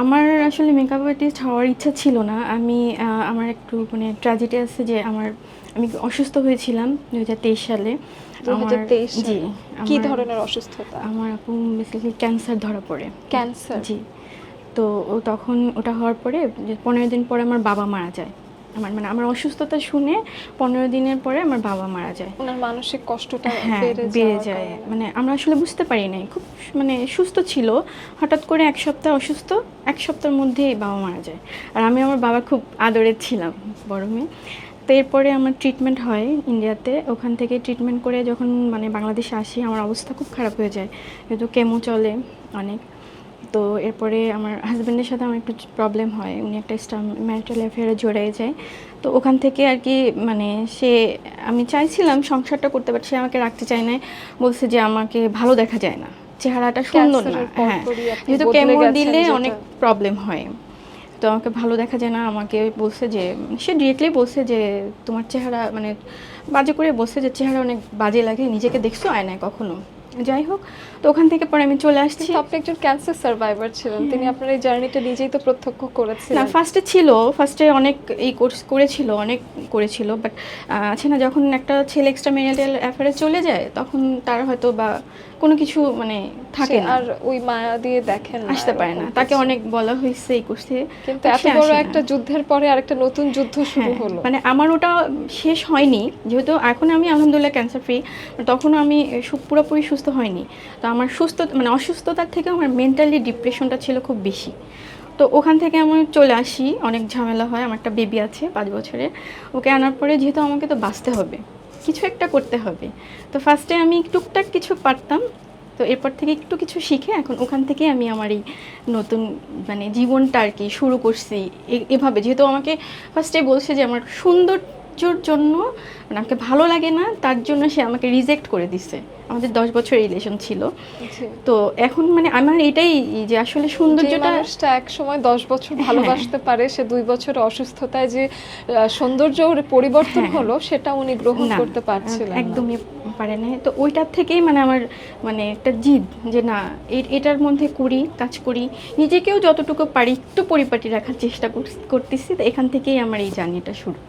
আমার আসলে makeup artist হওয়ার ইচ্ছা ছিল না। আমি আমার একটু মানে ট্র্যাজেডি আছে যে আমার আমি অসুস্থ হয়েছিলাম দু হাজার তেইশ সালে। আমার- জি কি ধরনের অসুস্থতা? আমার বেসিক্যালি ক্যান্সার ধরা পড়ে। ক্যান্সার জি। তো তখন ওটা হওয়ার পরে পনেরো দিন পরে আমার বাবা মারা যায়। আমার মানে আমার অসুস্থতা শুনে পনেরো দিনের পরে আমার বাবা মারা যায়। ওনার মানসিক কষ্টটা হ্যাঁ বেড়ে যায়। মানে আমরা আসলে বুঝতে পারি নাই। খুব মানে সুস্থ ছিল। হঠাৎ করে এক সপ্তাহ অসুস্থ এক সপ্তাহের মধ্যেই বাবা মারা যায়। আর আমি আমার বাবা খুব আদরের ছিলাম বড় মেয়ে তো এরপরে আমার ট্রিটমেন্ট হয় ইন্ডিয়াতে। ওখান থেকে ট্রিটমেন্ট করে যখন মানে বাংলাদেশে আসি আমার অবস্থা খুব খারাপ হয়ে যায়। যেহেতু কেমো চলে অনেক। তো এরপরে আমার হাজব্যান্ডের সাথে আমার একটু প্রবলেম হয়। উনি একটা ম্যারিটাল অ্যাফেয়ারে জড়িয়ে যায়। তো ওখান থেকে আর কি মানে সে আমি চাইছিলাম সংসারটা করতে বাট সে আমাকে রাখতে চায় না বলছে যে আমাকে ভালো দেখা যায় না। চেহারাটা সুন্দর না। হ্যাঁ যেহেতু বদলে কেমো দিলে অনেক প্রবলেম হয়। তো আমাকে ভালো দেখা যায় না। আমাকে বলছে যে সে ডিরেক্টলি বলছে যে তোমার চেহারা মানে বাজে করে বলছে যে চেহারা অনেক বাজে লাগে। নিজেকে দেখছ আয়নায় কখনো? যাই হোক তো ওখান থেকে পরে আমি চলে আসছি। আপনি একজন ক্যান্সার সার্ভাইভার ছিলেন তিনি আপনার এই জার্নিটা নিজেই তো প্রত্যক্ষ না ফার্স্টে ছিল ফার্স্টে অনেক এই কোর্স করেছিল অনেক করেছিল বাট আছে না যখন একটা ছেলে এক্সট্রা মেরিয়াল অ্যাফেয়ারে চলে যায় তখন তার হয়তো বা কোনো কিছু মানে থাকে না। আর ওই মায়া দিয়ে দেখেন আসতে পারে না। তাকে অনেক বলা হয়েছে এই কোর্সে। কিন্তু এত বড় একটা যুদ্ধের পরে আরেকটা নতুন যুদ্ধ শুরু হ্যাঁ, হলো। মানে আমার ওটা শেষ হয়নি। যেহেতু এখন আমি আলহামদুলিল্লাহ ক্যান্সার ফ্রি তখনও আমি পুরোপুরি সুস্থ হয়নি। তো আমার সুস্থ মানে অসুস্থতার থেকে আমার মেন্টালি ডিপ্রেশনটা ছিল খুব বেশি। তো ওখান থেকে আমি চলে আসি। অনেক ঝামেলা হয়। আমার একটা বেবি আছে পাঁচ বছরের। ওকে আনার পরে যেহেতু আমাকে তো বাঁচতে হবে। কিছু একটা করতে হবে। তো ফার্স্টে আমি টুকটাক কিছু পারতাম। তো এরপর থেকে একটু কিছু শিখে এখন ওখান থেকে আমি আমার এই নতুন মানে জীবনটা আর কি শুরু করছি। এভাবে। যেহেতু আমাকে ফার্স্টে বলছে যে আমার সৌন্দর্যর জন্য মানে আমাকে ভালো লাগে না তার জন্য সে আমাকে রিজেক্ট করে দিছে। আমাদের দশ বছর রিলেশন ছিল। তো এখন মানে আমার এটাই যে আসলে সৌন্দর্যটা মানুষটা এক সময় দশ বছর ভালোবাসতে পারে সে দুই বছর অসুস্থতায় যে সৌন্দর্য পরিবর্তন হ্যাঁ। হলো সেটা উনি গ্রহণ করতে পারছিলেন একদমই পারে না। তো ওইটার থেকেই মানে আমার মানে একটা জিদ যে না এটার মধ্যে করি কাজ করি নিজেকেও যতটুকু পারি একটু পরিপাটি রাখার চেষ্টা করতেছি তো এখান থেকেই আমার এই জার্নিটা শুরু।